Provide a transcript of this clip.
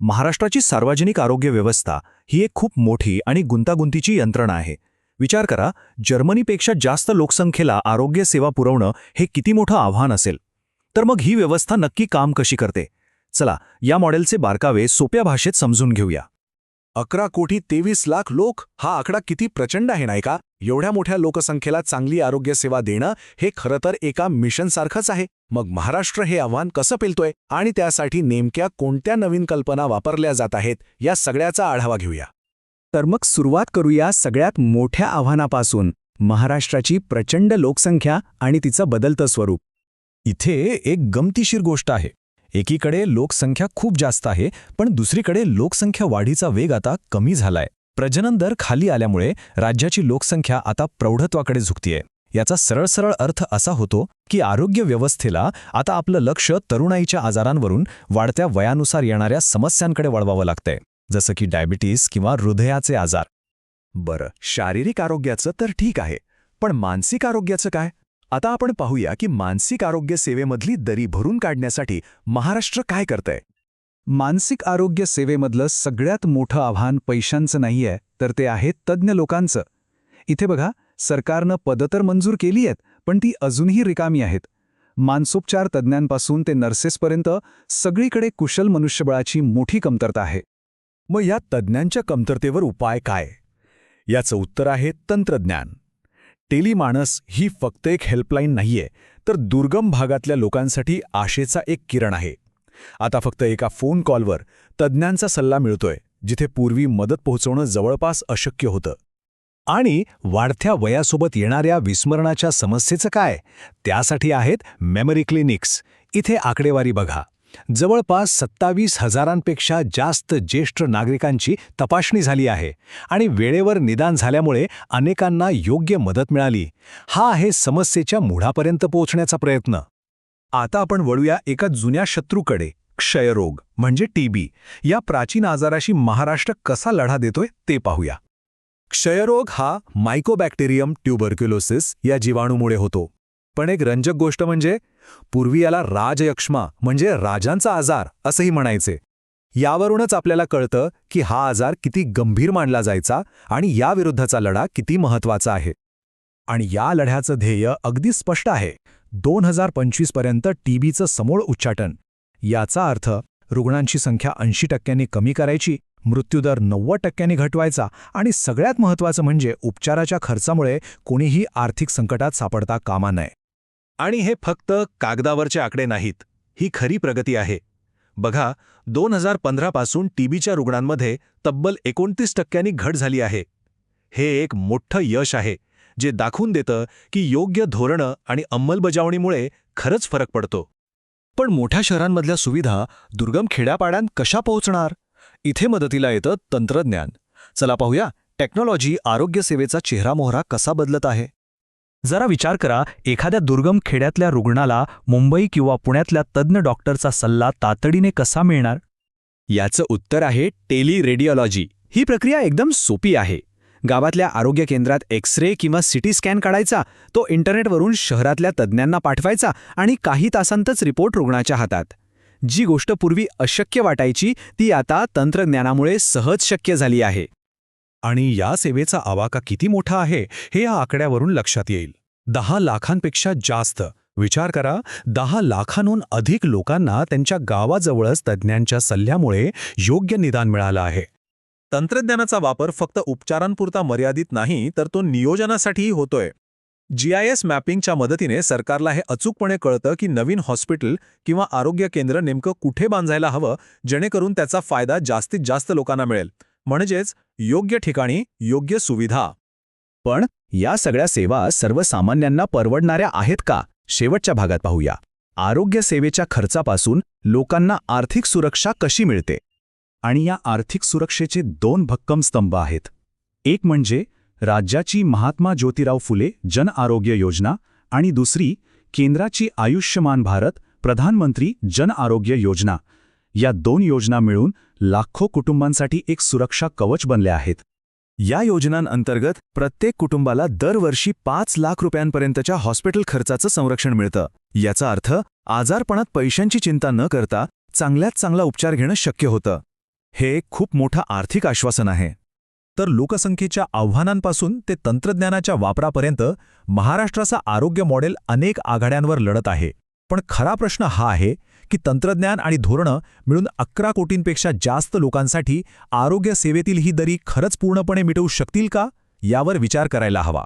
महाराष्ट्राची सार्वजनिक आरोग्य व्यवस्था ही एक खूप मोठी आणि गुंतागुंतीची यंत्रणा आहे. विचार करा जर्मनीपेक्षा जास्त लोकसंख्येला आरोग्य सेवा पुरवणं हे किती मोठं आव्हान असेल? तर मग ही व्यवस्था नक्की काम कशी करते? चला या मॉडेलचे बारकावे सोप्या भाषेत समजून घेऊया. अकरा कोटी तेवीस लाख लोक हा आकडा किती प्रचंड आहे नाही का? एवढ्या मोठ्या लोकसंख्येला चांगली आरोग्य सेवा देणं हे खरं तर एका मिशनसारखंच आहे. मग महाराष्ट्र हे आव्हान कसं पेलतोय? आणि त्यासाठी नेमक्या कोणत्या नवीन कल्पना वापरल्या जात आहेत या सगळ्याचा आढावा घेऊया. तर मग सुरुवात करूया सगळ्यात मोठ्या आव्हानापासून. महाराष्ट्राची प्रचंड लोकसंख्या आणि तिचं बदलतं स्वरूप. इथे एक गमतीशीर गोष्ट आहे. एकीकडे लोकसंख्या खूप जास्त आहे पण दुसरीकडे लोकसंख्या वाढीचा वेग आता कमी झालाय. प्रजनन दर खाली आल्यामुळे राज्याची लोकसंख्या आता प्रौढत्वाकडे झुकतीये. याचा सरळ सरळ अर्थ असा होतो की आरोग्य व्यवस्थेला आता आपलं लक्ष तरुणाईच्या आजारांवरून वाढत्या वयानुसार येणाऱ्या समस्यांकडे वळवावं लागतंय जसं की डायबिटीस किंवा हृदयाचे आजार. बरं शारीरिक आरोग्याचं तर ठीक आहे पण मानसिक आरोग्याचं काय? आता आपण पाहूया की मानसिक आरोग्य सेवेमधली दरी भरून काढण्यासाठी महाराष्ट्र काय करतंय. मानसिक आरोग्य सेवेमधलं सगळ्यात मोठं आव्हान पैशांचं नाहीये तर ते आहे तज्ज्ञ लोकांचं. इथे बघा सरकारनं पदं तर मंजूर केली आहेत पण ती अजूनही रिकामी आहेत. मानसोपचार तज्ज्ञांपासून ते नर्सेसपर्यंत सगळीकडे कुशल मनुष्यबळाची मोठी कमतरता आहे. मग या तज्ज्ञांच्या कमतरतेवर उपाय काय? याचं उत्तर आहे तंत्रज्ञान. टेलिमानस ही फक्त एक हेल्पलाईन नाहीये तर दुर्गम भागातल्या लोकांसाठी आशेचा एक किरण आहे. आता फक्त एका फोन कॉलवर तज्ज्ञांचा सल्ला मिळतोय जिथे पूर्वी मदत पोहोचवणं जवळपास अशक्य होतं. आणि वाढत्या वयासोबत येणाऱ्या विस्मरणाच्या समस्येचं काय? त्यासाठी आहेत मेमरी क्लिनिक्स. इथे आकडेवारी बघा. जवळपास सत्तावीस हजारांपेक्षा जास्त ज्येष्ठ नागरिकांची तपासणी झाली आहे आणि वेळेवर निदान झाल्यामुळे अनेकांना योग्य मदत मिळाली. हा आहे समस्येच्या मुळापर्यंत पोहोचण्याचा प्रयत्न. आता आपण वळूया एका जुन्या शत्रूकडे. क्षयरोग म्हणजे टीबी या प्राचीन आजाराशी महाराष्ट्र कसा लढा देतोय ते पाहूया. क्षयरोग हा मायकोबॅक्टेरियम ट्युबर्क्युलोसिस या जीवाणूमुळे होतो. पण एक रंजक गोष्ट म्हणजे पूर्वी याला राजयक्ष्मा म्हणजे राजांचा आजार असंही म्हणायचे. यावरूनच आपल्याला कळतं की हा आजार किती गंभीर मानला जायचा आणि याविरुद्धचा लढा किती महत्त्वाचा आहे. आणि या लढ्याचं ध्येय अगदी स्पष्ट आहे. दोन हजार पंचवीसपर्यंत टीबीचं समूळ उच्चाटन. याचा अर्थ रुग्णांची संख्या ऐंशी टक्क्यांनी कमी करायची मृत्यूदर नव्वद टक्क्यांनी घटवायचा आणि सगळ्यात महत्त्वाचं म्हणजे उपचाराच्या खर्चामुळे कोणीही आर्थिक संकटात सापडता कामा नये. आणि हे फक्त कागदावरचे आकडे नाहीत ही खरी प्रगती आहे. बघा दोन हजार पंधरापासून टीबीच्या रुग्णांमध्ये तब्बल एकोणतीस टक्क्यांनी घट झाली आहे. हे एक मोठं यश आहे जे दाखवून देतं की योग्य धोरणं आणि अंमलबजावणीमुळे खरंच फरक पडतो. पण मोठ्या शहरांमधल्या सुविधा दुर्गम खेड्यापाड्यांत कशा पोहोचणार? इथे मदतीला येतं तंत्रज्ञान. चला पाहूया टेक्नॉलॉजी आरोग्यसेवेचा चेहरामोहरा कसा बदलत आहे. जरा विचार करा एखाद्या दुर्गम खेड्यातल्या रुग्णाला मुंबई किंवा पुण्यातल्या तज्ज्ञ डॉक्टरचा सल्ला तातडीने कसा मिळणार? याचं उत्तर आहे टेली रेडिओलॉजी ही प्रक्रिया एकदम सोपी आहे. गावातल्या आरोग्य केंद्रात एक्स रे किंवा सिटी स्कॅन काढायचा तो इंटरनेटवरून शहरातल्या तज्ज्ञांना पाठवायचा आणि काही तासांतच रिपोर्ट रुग्णाच्या हातात. जी गोष्ट पूर्वी अशक्य वाटायची ती आता तंत्रज्ञानामुळे सहज शक्य झाली आहे. आणि या सेवेचा आवाका किती मोठा आहे हे या आकड्यावरून लक्षात येईल. दहा लाखांपेक्षा जास्त. विचार करा दहा लाखांहून अधिक लोकांना त्यांच्या गावाजवळच तज्ज्ञांच्या सल्ल्यामुळे योग्य निदान मिळालं आहे. तंत्रज्ञानाचा वापर फक्त उपचारांपुरता मर्यादित नाही तर तो नियोजनासाठीही होतोय. जीआयएस मॅपिंगच्या मदतीने सरकारला हे अचूकपणे कळतं की नवीन हॉस्पिटल किंवा आरोग्य केंद्र नेमकं कुठे बांधायला हवं जेणेकरून त्याचा फायदा जास्तीत जास्त लोकांना मिळेल. म्हणजेच योग्य ठिकाणी योग्य सुविधा. पण या सगळ्या सेवा सर्वसामान्यांना परवडणाऱ्या आहेत का? शेवटच्या भागात पाहूया. आरोग्य सेवेच्या खर्चापासून लोकांना आर्थिक सुरक्षा कशी मिळते? आणि या आर्थिक सुरक्षेचे दोन भक्कम स्तंभ आहेत. एक म्हणजे राज्याची महात्मा ज्योतिराव फुले जन आरोग्य योजना आणि दुसरी केंद्राची आयुष्यमान भारत प्रधानमंत्री जन आरोग्य योजना. या दोन योजना मिळून लाखो कुटुंबांसाठी एक सुरक्षा कवच बनले आहेत. या योजनांअंतर्गत प्रत्येक कुटुंबाला दरवर्षी पाच लाख रुपयांपर्यंतच्या हॉस्पिटल खर्चाचं संरक्षण मिळतं. याचा अर्थ आजारपणात पैशांची चिंता न करता चांगल्यात चांगला उपचार घेणं शक्य होतं. हे एक खूप मोठं आर्थिक आश्वासन आहे. तर लोकसंख्येच्या आव्हानांपासून ते तंत्रज्ञानाच्या वापरापर्यंत महाराष्ट्राचा आरोग्य मॉडेल अनेक आघाड्यांवर लढत आहे. पण खरा प्रश्न हा आहे की तंत्रज्ञान आणि धोरणं मिळून अकरा कोटींपेक्षा जास्त लोकांसाठी आरोग्य सेवेतील ही दरी खरंच पूर्णपणे मिटवू शकतील का? यावर विचार करायला हवा.